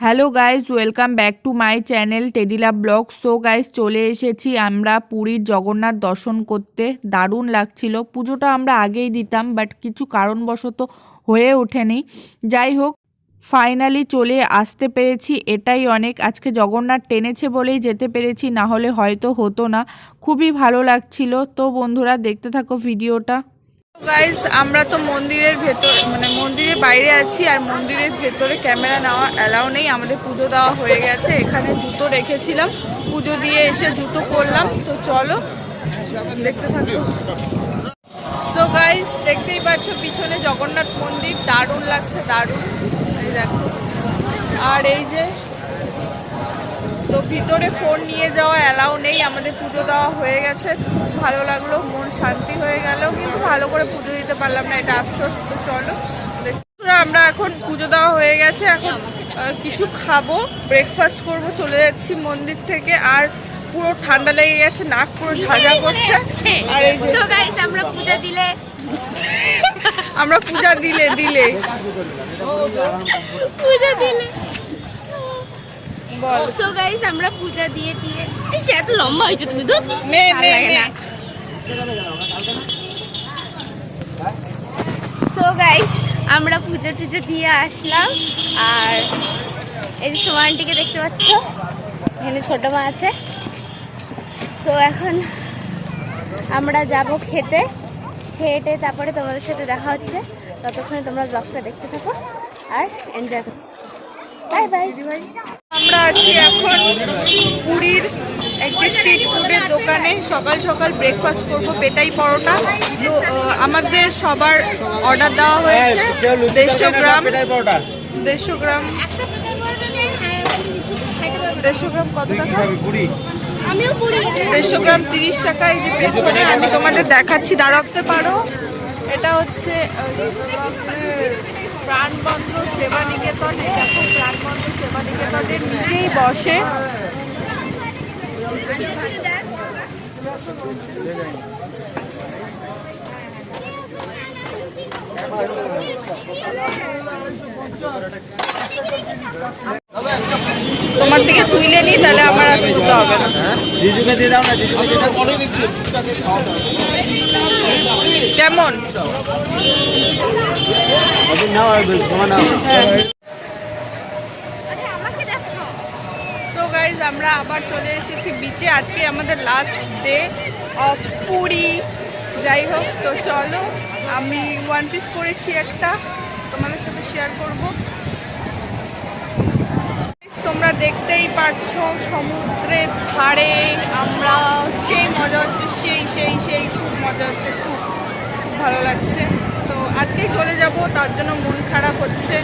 Hello guys welcome back to my channel টেডিলা blog so guys চলে এসেছি আমরা পুরীর জগন্নাথ দর্শন করতে। দারুণ লাগছিল। পুজোটা আমরা আগেই দিতাম বাট কিছু কারণবশত হয়ে ওঠেনি। যাই হোক ফাইনালি চলে আসতে পেরেছি। এটাই অনেক। আজকে জগন্নাথ টেনেছে বলেই যেতে পেরেছি না হলে হয়তো হতো না। খুবই ভালো লাগছিল। তো, বন্ধুরা, দেখতে থাকো ভিডিওটা। গাইজ আমরা তো মন্দিরের ভেতর মানে মন্দিরের বাইরে আছি আর মন্দিরের ভেতরে ক্যামেরা নেওয়া অ্যালাউ নেই। আমাদের পুজো দেওয়া হয়ে গেছে। এখানে জুতো রেখেছিলাম। পুজো দিয়ে এসে জুতো করলাম তো চলো, দেখতে থাকো। সো গাইজ দেখতেই পাচ্ছ পিছনে জগন্নাথ মন্দির। দারুণ লাগছে, দারুণ। দেখো। আর এই যে ভিতরে ফোন নিয়ে যাওয়া অ্যালাউ নেই আমাদের পুজো দেওয়া হয়ে গেছে। খুব ভালো লাগল মন শান্তি হয়ে গেল কিন্তু ভালো করে পুজো দিতে পারলাম না এটা আফসোস তো চলো। আমরা এখন পুজো দেওয়া হয়ে গেছে এখন কিছু খাব ব্রেকফাস্ট করব চলে যাচ্ছি মন্দির থেকে আর পুরো ঠান্ডা লেগে গেছে নাক পুরো ঝাঁঝা করছে। আর এই যে আমরা পূজা দিলে। আমরা পূজা দিলে দিলে। পূজা দিলে। বল। সো গাইস আমরা পূজা দিয়ে দিয়ে এই সে এত লম্বা হয়েছে তুমি তো নে নে নে। সো গাইস আমরা পুজো টুজো দিয়ে আসলাম। আর এই যে সোমা আন্টিকে দেখতে পাচ্ছ এখানে ছোট মা আছে। সো এখন আমরা যাব খেতে। খেটে তারপরে তোমাদের সাথে দেখা হচ্ছে। ততক্ষণে তোমরা ব্লগটা দেখতে থাকো আর এনজয় করো। আমরা আছি এখন পুরীর একটি স্ট্রিট ফুডের দোকানে। সকাল সকাল ব্রেকফাস্ট করব পেটাই পরোটা। আমাদের সবার অর্ডার দেওয়া হয়েছে। দেড়শো গ্রাম। দেড়শো গ্রাম। দেড়শো গ্রাম কত টাকা? দেড়শো গ্রাম তিরিশ টাকা। এই যে পেছনে আমি তোমাদের দেখাচ্ছি দাঁড়াতে পারো। এটা হচ্ছে প্রাণবন্ধ সেবা নিকেতন দেখো প্রাণবন্ধ সেবা নিকেতনের নিচেই বসে। তোমার থেকে তুইলে নি তাহলে আমার আর তুলতে হবে না। জিজুকে দিয়ে দাও না জিজুকে দিয়ে দাও। কেমন? সো গাইজ আমরা আবার চলে এসেছি বিচে আজকে আমাদের লাস্ট ডে অফ পুরী। যাই হোক, তো চলো, আমি ওয়ান পিস করেছি একটা। তোমাদের সাথে শেয়ার করব। তোমরা দেখতেই পাচ্ছ, সমুদ্রের ধারে আমরা সেই মজা হচ্ছে, সেই সেই সেই, খুব মজা হচ্ছে খুব ভালো লাগছে। আজকেই চলে যাব, তার জন্য মন খারাপ হচ্ছে।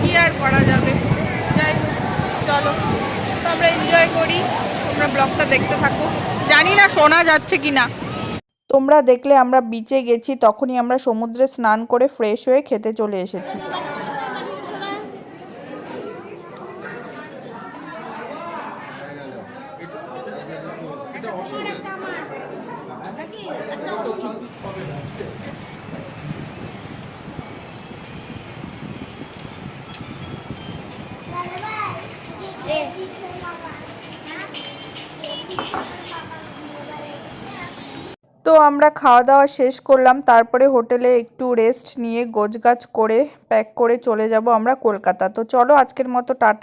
কি আর করা যাবে? যাই চলো। তো আমরা এনজয় করি, তোমরা ব্লগটা দেখতে থাকো। জানি না শোনা যাচ্ছে কি না তোমরা দেখলে আমরা বিচে গেছি, তখনই আমরা সমুদ্রে স্নান করে ফ্রেশ হয়ে খেতে চলে এসেছি। তো আমরা খাওয়া দাওয়া শেষ করলাম। তারপরে হোটেলে একটু রেস্ট নিয়ে গোছগাছ করে প্যাক করে চলে যাব আমরা কলকাতা। তো চলো আজকের মতো টাটা।